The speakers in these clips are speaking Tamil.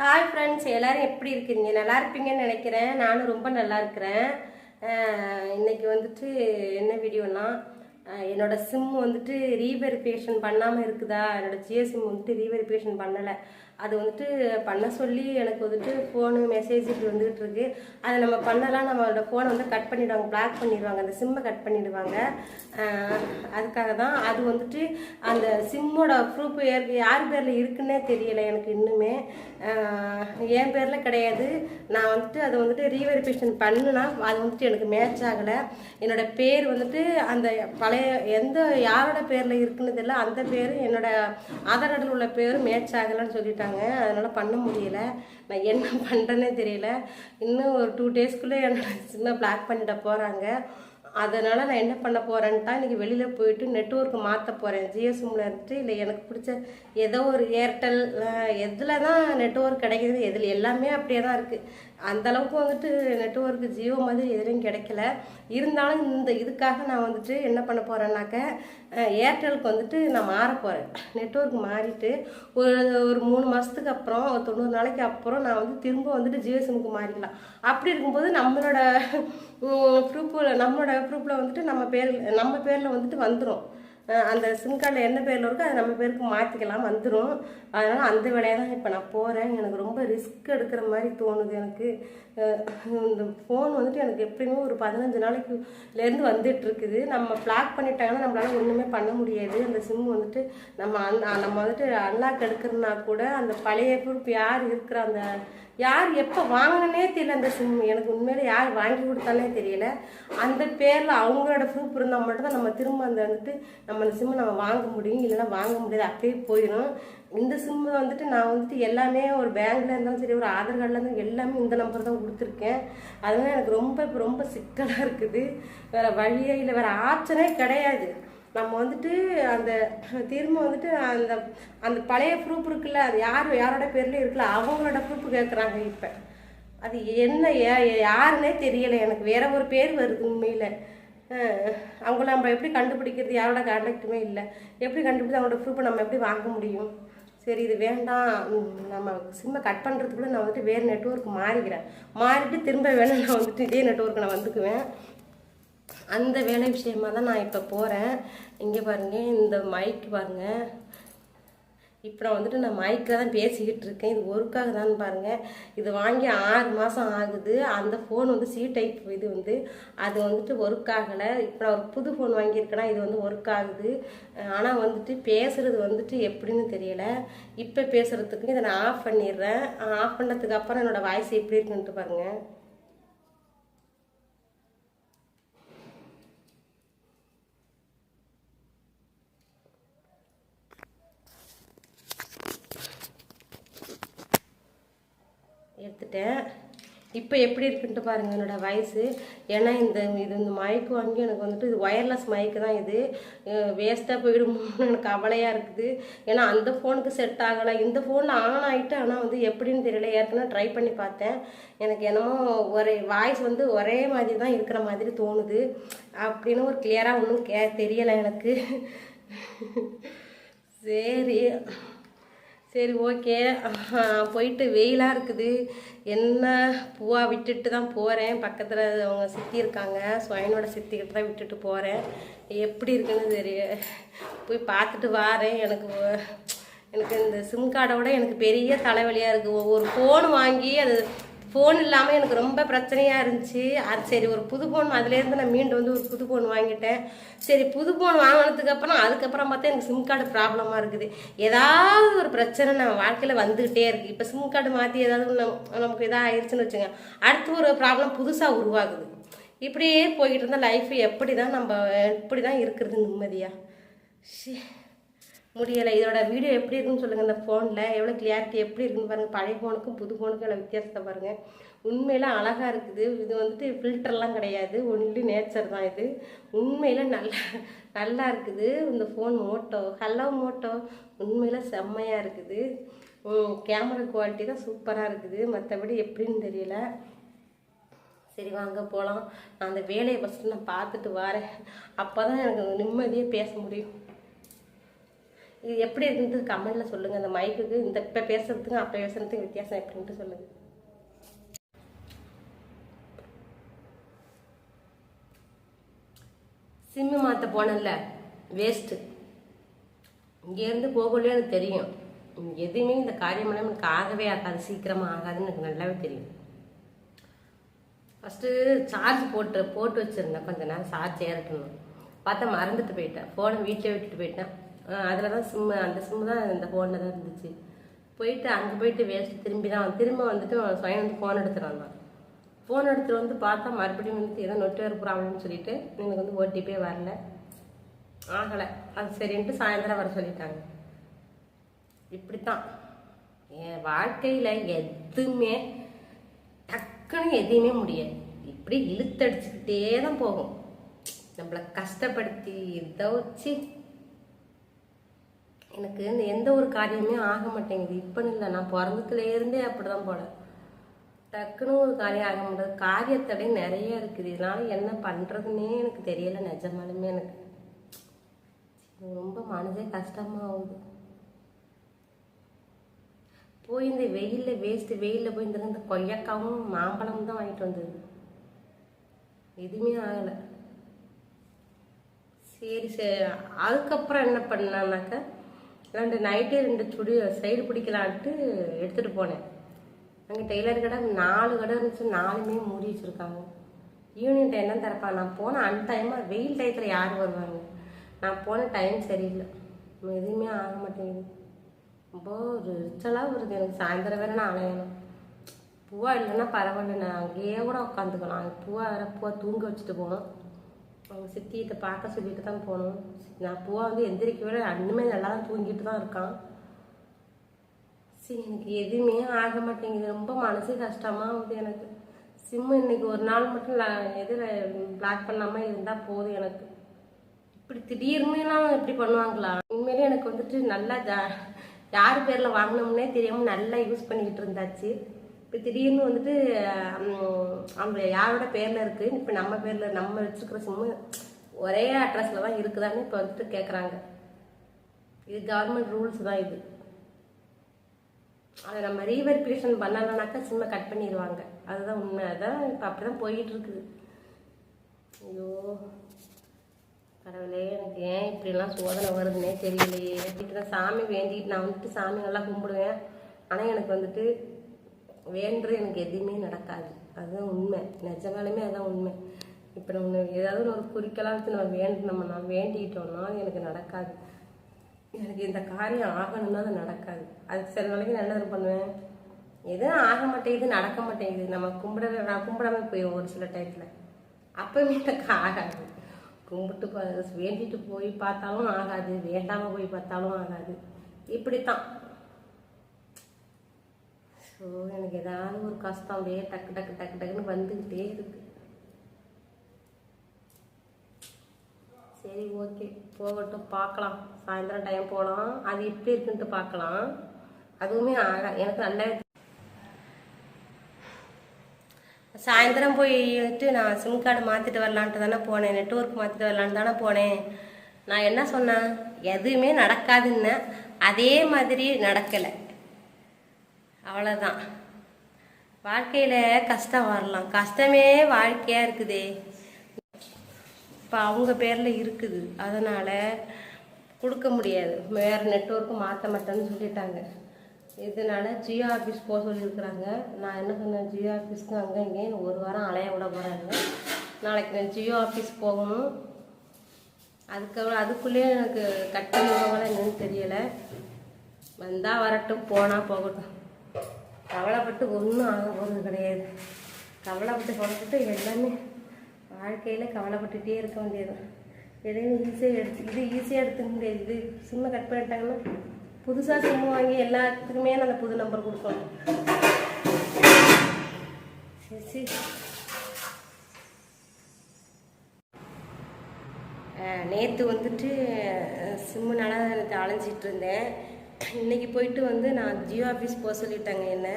ஹாய் ஃப்ரெண்ட்ஸ் எல்லோரும் எப்படி இருக்கீங்க? நல்லா இருப்பீங்கன்னு நினைக்கிறேன். நானும் ரொம்ப நல்லா இருக்கிறேன். இன்றைக்கி வந்துட்டு என்ன வீடியோனா என்னோடய சிம் வந்துட்டு ரீவெரிஃபிகேஷன் பண்ணாமல் இருக்குதா? என்னோட ஜியோ சிம் வந்துட்டு ரீவெரிஃபிகேஷன் பண்ணலை. அது வந்துட்டு பண்ண சொல்லி எனக்கு வந்துட்டு ஃபோனு மெசேஜ் இப்படி வந்துகிட்டு இருக்கு. அதை நம்ம பண்ணலாம் நம்மளோட ஃபோனை வந்து கட் பண்ணிடுவாங்க பிளாக் பண்ணிடுவாங்க அந்த சிம்மை கட் பண்ணிடுவாங்க. அதுக்காக தான் அது வந்துட்டு அந்த சிம்மோட ப்ரூஃப் யார் பேரில் இருக்குன்னே தெரியலை எனக்கு இன்னுமே. என் பேரில் கிடையாது. நான் வந்துட்டு அதை வந்துட்டு ரீவெரிஃபிகேஷன் பண்ணுனா அது வந்துட்டு எனக்கு மேட்ச் ஆகலை. என்னோட பேர் வந்துட்டு அந்த பழைய எந்த யாரோட பேரில் இருக்குன்னு தெரியல அந்த பேர் என்னோட ஆதார் கார்டில் உள்ள பேரும் மேட்ச் ஆகலைன்னு சொல்லிட்டாங்க. அதனால் பண்ண முடியல. நான் என்ன பண்ணுறேன்னே தெரியல. இன்னும் ஒரு டூ டேஸ்க்குள்ளே என்னோட சின்ன பிளாக் பண்ணிட்ட போகிறாங்க அதனால் நான் என்ன பண்ண போகிறேன்ட்டா இன்றைக்கி வெளியில் போயிட்டு நெட்ஒர்க் மாற்ற போகிறேன் ஜியோ சிம்மில் இருந்துட்டு இல்லை எனக்கு பிடிச்ச ஏதோ ஒரு ஏர்டெல் எதில் தான் நெட்ஒர்க் கிடைக்கிது எதில் எல்லாமே அப்படியே தான் இருக்குது அந்தளவுக்கு வந்துட்டு நெட்ஒர்க் ஜியோ மாதிரி எதுவும் கிடைக்கல. இருந்தாலும் இந்த இதுக்காக நான் வந்துட்டு என்ன பண்ண போகிறேன்னாக்க ஏர்டெலுக்கு வந்துட்டு நான் மாற போகிறேன் நெட்ஒர்க் மாறிட்டு ஒரு ஒரு மூணு மாதத்துக்கு அப்புறம் ஒரு தொண்ணூறு நாளைக்கு அப்புறம் நான் வந்து திரும்ப வந்துட்டு ஜியோ சிம்முக்கு மாறிக்கலாம் அப்படி இருக்கும்போது நம்மளோட ப்ரூஃபில் நம்மளோட ப்ரூஃபில் வந்துட்டு நம்ம பேர் நம்ம பேரில் வந்துட்டு வந்துடும் அந்த சிம் கார்டில் என்ன பேரில் இருக்கோ அது நம்ம பேருக்கு மாற்றிக்கலாம் வந்துடும் அதனால் அந்த வேலையாக தான் இப்போ நான் போகிறேன் எனக்கு ரொம்ப ரிஸ்க் எடுக்கிற மாதிரி தோணுது எனக்கு. இந்த ஃபோன் வந்துட்டு எனக்கு எப்பயுமே ஒரு பதினஞ்சு நாளைக்குலேருந்து வந்துட்டு இருக்குது. நம்ம பிளாக் பண்ணிட்டாங்கன்னா நம்மளால் ஒன்றுமே பண்ண முடியாது. அந்த சிம் வந்துட்டு நம்ம அன் நம்ம வந்துட்டு அன்லாக் எடுக்கிறதுனா கூட அந்த பழைய பொறுப்பு யார் இருக்கிற அந்த யார் எப்போ வாங்கினே தெரியல அந்த சிம் எனக்கு உண்மையில யார் வாங்கி கொடுத்தானே தெரியல. அந்த பேரில் அவங்களோட ப்ரூஃப் இருந்தால் மட்டும்தான் நம்ம திரும்ப அந்த வந்துட்டு நம்ம அந்த சிம்மை நம்ம வாங்க முடியும். இல்லைன்னா வாங்க முடியாது. அப்படியே போயிடும். இந்த சிம்மு வந்துட்டு நான் வந்துட்டு எல்லாமே ஒரு பேங்க்ல இருந்தாலும் சரி ஒரு ஆதார் கார்டில் இருந்தாலும் எல்லாமே இந்த நம்பர் தான் கொடுத்துருக்கேன். அதனால எனக்கு ரொம்ப இப்போ ரொம்ப சிக்கலாக இருக்குது. வேறு வழியே இல்லை. வேறு ஆப்ஷனே கிடையாது. நம்ம வந்துட்டு அந்த திரும்ப வந்துட்டு அந்த அந்த பழைய ப்ரூஃப் இருக்குல்ல அது யார் யாரோட பேர்லேயும் இருக்குல்ல அவங்களோட ப்ரூஃப் கேட்குறாங்க இப்போ. அது என்ன ஏ- யாருன்னே தெரியலை எனக்கு வேற ஒரு பேர் வருது உண்மையில். அவங்கள நம்ம எப்படி கண்டுபிடிக்கிறது யாரோட கான்டாக்டுமே இல்லை. எப்படி கண்டுபிடிச்சு அவங்களோட ப்ரூஃபை நம்ம எப்படி வாங்க முடியும்? சரி இது வேண்டாம். நம்ம சிம்மை கட் பண்ணுறதுக்குள்ளே நான் வந்துட்டு வேறு நெட்ஒர்க் மாறிக்கிறேன். மாறிட்டு திரும்ப வேணும் நான் வந்துட்டு இதே நெட்ஒர்க் நான் வந்துக்குவேன். அந்த வேலை விஷயமா தான் நான் இப்போ போகிறேன் இங்கே பாருங்க இந்த மைக் பாருங்கள் இப்போ நான் வந்துட்டு நான் மைக்கில் தான் பேசிக்கிட்டு இருக்கேன். இது ஒர்க்காக தான் பாருங்க. இது வாங்கி ஆறு மாதம் ஆகுது. அந்த ஃபோன் வந்து சி டைப் இது வந்து அது வந்துட்டு ஒர்க் ஆகலை இப்போ நான் ஒரு புது ஃபோன் வாங்கியிருக்கேன்னா இது வந்து ஒர்க் ஆகுது ஆனால் வந்துட்டு பேசுகிறது வந்துட்டு எப்படின்னு தெரியலை. இப்போ பேசுகிறதுக்கு இதை நான் ஆஃப் பண்ணிடுறேன். ஆஃப் பண்ணதுக்கு அப்புறம் வாய்ஸ் எப்படி இருக்குன்ட்டு பாருங்கள் எடுத்துட்டேன் இப்போ எப்படி இருக்குன்ட்டு பாருங்கள் என்னோட வயசு ஏன்னா இந்த இது இந்த மைக்கு வாங்கி எனக்கு வந்துட்டு இது ஒயர்லெஸ் மைக்கு தான் இது. வேஸ்ட்டாக போயிடுமோன்னு எனக்கு கவலையாக இருக்குது. ஏன்னா அந்த ஃபோனுக்கு செட் ஆகலை. இந்த ஃபோனில் ஆன் ஆகிட்டு ஆனால் வந்து எப்படின்னு தெரியல. ஏற்கனவே ட்ரை பண்ணி பார்த்தேன். எனக்கு என்னமோ ஒரே வாய்ஸ் வந்து ஒரே மாதிரி தான் இருக்கிற மாதிரி தோணுது. அப்படின்னு ஒரு கிளியராக ஒன்றும் கே தெரியலை எனக்கு. சரி. சரி ஓகே. போயிட்டு வெயிலாக இருக்குது. என்ன? பூவா விட்டுட்டு தான் போகிறேன் பக்கத்தில் அவங்க சித்தி இருக்காங்க. சுயனோட சித்திக்கிட்ட தான் விட்டுட்டு போகிறேன் எப்படி இருக்குன்னு தெரிய போய் பார்த்துட்டு வாரேன். எனக்கு எனக்கு இந்த சிம் கார்டோட எனக்கு பெரிய தலைவலியாக இருக்குது ஒவ்வொரு ஃபோன் வாங்கி அது ஃபோன் இல்லாமல் எனக்கு ரொம்ப பிரச்சனையாக இருந்துச்சு. அது சரி ஒரு புது ஃபோன் அதுலேருந்து நான் மீண்டும் வந்து ஒரு புது ஃபோன் வாங்கிட்டேன். சரி புது ஃபோன் வாங்கினதுக்கப்புறம் அதுக்கப்புறம் பார்த்தா எனக்கு சிம் கார்டு ப்ராப்ளமாக இருக்குது. ஏதாவது ஒரு பிரச்சனை நம்ம வாழ்க்கையில் வந்துக்கிட்டே இருக்குது இப்போ சிம் கார்டு மாற்றி ஏதாவது நம்- நமக்கு இதாக ஆயிடுச்சுன்னு வச்சுங்க அடுத்து ஒரு ப்ராப்ளம் புதுசாக உருவாகுது. இப்படியே போய்கிட்டு இருந்தால் லைஃப் எப்படி தான் நம்ம எப்படி தான் இருக்கிறது நிம்மதியாக ஷி முடியலை. இதோட வீடியோ எப்படி இருக்குன்னு சொல்லுங்கள் இந்த ஃபோனில் எவ்வளோ கிளியாரிட்டி எப்படி இருக்குன்னு பாருங்கள் பழைய ஃபோனுக்கும் புது ஃபோனுக்கும் எவ்வளோ வித்தியாசத்தை பாருங்கள் உண்மையில் அழகாக இருக்குது. இது வந்துட்டு ஃபில்டர்லாம் கிடையாது. ஒன்லி நேச்சர் தான் இது. உண்மையில் நல்லா நல்லா இருக்குது. இந்த ஃபோன் மோட்டோ ஹலோ மோட்டோ உண்மையில் செம்மையாக இருக்குது. கேமரா குவாலிட்டி தான் சூப்பராக இருக்குது. மற்றபடி எப்படின்னு தெரியல. சரி வாங்க போகலாம் நான் அந்த வேலையை ஃபஸ்ட்டு நான் பார்த்துட்டு வரேன். அப்போ தான் எனக்கு நிம்மதியாக பேச முடியும். இது எப்படி இருக்குன்ட்டு கமெண்ட்டில் சொல்லுங்கள் அந்த மைக்குக்கு இந்த இப்போ பேசுறதுக்கும் அப்போ பேசுறதுக்கும் வித்தியாசம் எப்படின்ட்டு சொல்லுங்கள் சிம்மு மாற்ற போனேன்ல. வேஸ்ட்டு இங்கேருந்து போகலையே எனக்கு தெரியும். எதுவுமே இந்த காரியமெல்லாம் எனக்கு ஆகவே ஆகாது. சீக்கிரமாக ஆகாதுன்னு எனக்கு நல்லாவே தெரியும். ஃபஸ்ட்டு சார்ஜ் போட்டு போட்டு வச்சுருந்தேன். கொஞ்ச நேரம் சார்ஜ் ஏறட்டணும் பார்த்தா மறந்துட்டு போயிட்டேன். ஃபோனை வீட்டில் விட்டுட்டு போயிட்டேன். அதில் தான் சிம்மு அந்த சிம்மு தான் இந்த ஃபோனில் தான் இருந்துச்சு. போயிட்டு அங்கே போயிட்டு வேஸ்ட்டு திரும்பி தான் திரும்ப வந்துட்டு சுயம் வந்து ஃபோன் எடுத்துகிட்டு வந்தான். ஃபோன் எடுத்துகிட்டு வந்து பார்த்தா மறுபடியும் வந்துட்டு ஏதோ நெட்ஒர்க் ப்ராப்ளம்னு சொல்லிட்டு எனக்கு வந்து ஓடிபியே வரல. ஆகலை. அது சரின்ட்டு சாயந்தரம் வர சொல்லிட்டாங்க. இப்படித்தான். என் வாழ்க்கையில் எதுவுமே டக்குன்னு எதையுமே முடியாது. இப்படி இழுத்தடிச்சுக்கிட்டே தான் போகும். நம்மளை கஷ்டப்படுத்தி இதை வச்சு எனக்கு இந்த எந்த ஒரு காரியமே ஆக மாட்டேங்குது. இப்போன்னு இல்லை நான் பிறந்ததுலேருந்தே அப்படி தான் போல. டக்குன்னு ஒரு காரியம் ஆக மாட்டேங்குது. காரியத்தடை நிறைய இருக்குது. இதனால என்ன பண்ணுறதுன்னே எனக்கு தெரியலை நிஜமாலுமே எனக்கு. ரொம்ப மனதே கஷ்டமாகுது போய் இந்த வெயிலில் வேஸ்ட்டு வெயிலில் போய் இந்த கொய்யாக்காவும் மாம்பழமும் தான் வாங்கிட்டு வந்தது. எதுவுமே ஆகலை. சரி சரி. அதுக்கப்புறம் என்ன பண்ணான்னாக்கா ரெண்டு நைட்டே ரெண்டு சுடி சைடு பிடிக்கலான்ட்டு எடுத்துகிட்டு போனேன். அங்கே டெய்லர் கடை நாலு கடை இருந்துச்சு நாலுமே மூடி வச்சுருக்காங்க. ஈவினிங் டைம் தான் திறப்பாங்க. நான் போன அன் டைமாக வெயில் டயத்தில் யார் வருவாங்க? நான் போன டைம் சரியில்லை. எதுவுமே ஆக மாட்டேங்குது. ரொம்ப ஒரு ரிச்சலாக வருது எனக்கு. சாயந்தரம் வேறு நான் அலையணும். பூவா இல்லைன்னா பரவாயில்ல. நான் அங்கேயே கூட உட்காந்துக்கலாம். பூவா வேற பூவா தூங்க வச்சுட்டு போகணும். அவங்க சித்திகிட்ட பார்க்க சொல்லிட்டு தான் போகணும் நான் பூவா வந்து எந்திரிக்கவே அண்ணுமே நல்லா தான் தூங்கிட்டு தான் இருக்கான். சரி எனக்கு எதுவுமே ஆக மாட்டேங்குது. ரொம்ப மனசு கஷ்டமாக ஆகுது எனக்கு. சிம்மு இன்னைக்கு ஒரு நாள் மட்டும் எதில் பிளாக் பண்ணாமல் இருந்தால் போதும் எனக்கு. இப்படி திடீர்னுலாம் இப்படி பண்ணுவாங்களா? உண்மையிலே எனக்கு வந்துட்டு நல்லா ஜா யார் பேரில் வாங்கினோம்னே தெரியாமல் நல்லா யூஸ் பண்ணிக்கிட்டு இருந்தாச்சு. இப்போ திடீர்னு வந்துட்டு அவங்க யாரோட பேரில் இருக்குது இப்போ நம்ம பேரில் நம்ம வச்சுருக்கிற சிம்மு ஒரே அட்ரஸில் தான் இருக்குதான்னு இப்போ வந்துட்டு கேட்குறாங்க இது கவர்மெண்ட் ரூல்ஸ் தான் இது. அதை நம்ம ரீவெரிஃபிகேஷன் பண்ணலனாக்கா சிம்மை கட் பண்ணிடுவாங்க அதுதான் உண்மை. அதான் இப்போ அப்படி தான் போயிட்டுருக்குது. ஐயோ கடவுளே எனக்கு ஏன் இப்படிலாம் சோதனை வருதுன்னே தெரியலையே. இப்படி தான் சாமி வேண்டிட்டு நான் வந்துட்டு சாமி நல்லா கும்பிடுவேன். ஆனால் எனக்கு வந்துட்டு வேண்டு எனக்கு எதுவுமே நடக்காது. அதுதான் உண்மை. நிஜமாலுமே அதுதான் உண்மை. இப்போ நம்ம ஏதாவது ஒரு குறிக்கெல்லாம் வச்சு நம்ம வேண்டு நம்ம நான் வேண்டிக்கிட்டோம்னா அது எனக்கு நடக்காது. எனக்கு இந்த காரியம் ஆகணும்னா அது நடக்காது. அதுக்கு சில நாளைக்கு நான் என்ன பண்ணுவேன்? எதுவும் ஆக மாட்டேங்குது நடக்க மாட்டேங்குது. நம்ம கும்பிட நான் கும்பிடாம போயிடும் ஒரு சில டயத்தில் அப்பவுமே எனக்கு ஆகாது. கும்பிட்டு வேண்டிட்டு போய் பார்த்தாலும் ஆகாது. வேண்டாமல் போய் பார்த்தாலும் ஆகாது. இப்படி தான் ஸோ எனக்கு ஏதாவது ஒரு கஷ்டம் அப்படியே டக்கு டக்கு டக்கு டக்குன்னு வந்துக்கிட்டே இருக்கு. சரி ஓகே. போகட்டும் பார்க்கலாம். சாயந்தரம் டைம் போகலாம் அது எப்படி இருக்குன்ட்டு பார்க்கலாம். அதுவுமே ஆகா எனக்கு ரெண்டாயிரத்தி சாயந்தரம் போயிட்டு நான் சிம் கார்டு மாற்றிட்டு வரலான்ட்டு தானே போனேன். நெட்ஒர்க் மாற்றிட்டு வரலான்னு தானே போனேன். நான் என்ன சொன்னேன்? எதுவுமே நடக்காதுன்னு. அதே மாதிரி நடக்கலை. அவ்வளோதான் வாழ்க்கையில் கஷ்டம் வரலாம். கஷ்டமே வாழ்க்கையாக இருக்குதே. இப்போ அவங்க பேரில் இருக்குது. அதனால் கொடுக்க முடியாது. வேறு நெட்ஒர்க்கு மாற்ற மாட்டேன்னு சொல்லிட்டாங்க. இதனால் ஜியோ ஆஃபீஸ் போக சொல்லியிருக்கிறாங்க. நான் என்ன சொன்னேன்? ஜியோ ஆஃபீஸ்க்கு அங்கே இங்கேயும் ஒரு வாரம் அலைய விட போகிறாங்க நாளைக்கு நான் ஜியோ ஆஃபீஸ் போகணும். அதுக்கப்புறம் அதுக்குள்ளேயே எனக்கு கட்ட பண்ணிடுவாங்களா என்னன்னு தெரியலை. வந்தால் வரட்டும் போனால் போகட்டும். கவலைப்பட்டு ஒன்றும் ஆக போகிறது கிடையாது. கவலைப்பட்டு கவலைப்பட்டு எல்லாமே வாழ்க்கையில் கவலைப்பட்டுட்டே இருக்க வேண்டியது. எதையும் ஈஸியாக எடுத்து இது ஈஸியாக எடுத்துக்க முடியாது இது சிம்மை கட் பண்ணிட்டாங்கன்னா புதுசாக சிம்மு வாங்கி எல்லாத்துக்குமே நான் அந்த புது நம்பர் கொடுக்கணும். சரி நேற்று வந்துட்டு சிம்முனால எனக்கு அலைஞ்சிட்டு இருந்தேன். இன்றைக்கி போயிட்டு வந்து நான் ஜியோ ஆஃபீஸ் போக சொல்லிட்டாங்க என்ன.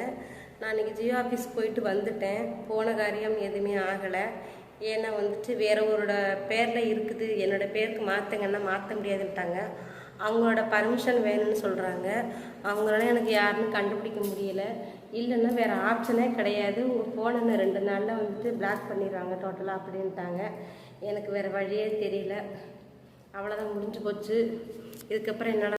நான் இன்னைக்கு ஜியோ ஆஃபீஸ் போயிட்டு வந்துட்டேன். போன காரியம் எதுவுமே ஆகலை. ஏன்னா வந்துட்டு வேறவரோட பேரில் இருக்குது. என்னோடய பேருக்கு மாற்றுங்கன்னா மாற்ற முடியாதுன்ட்டாங்க. அவங்களோட பர்மிஷன் வேணும்னு சொல்கிறாங்க அவங்களால எனக்கு யாருன்னு கண்டுபிடிக்க முடியல. இல்லைன்னா வேறு ஆப்ஷனே கிடையாது. உங்கள் ஃபோனை இன்னும் ரெண்டு நாளில் வந்துட்டு பிளாக் பண்ணிடுறாங்க டோட்டலாக அப்படின்ட்டாங்க. எனக்கு வேறு வழியே தெரியல. அவ்வளோதான் முடிஞ்சு போச்சு. இதுக்கப்புறம் என்னோட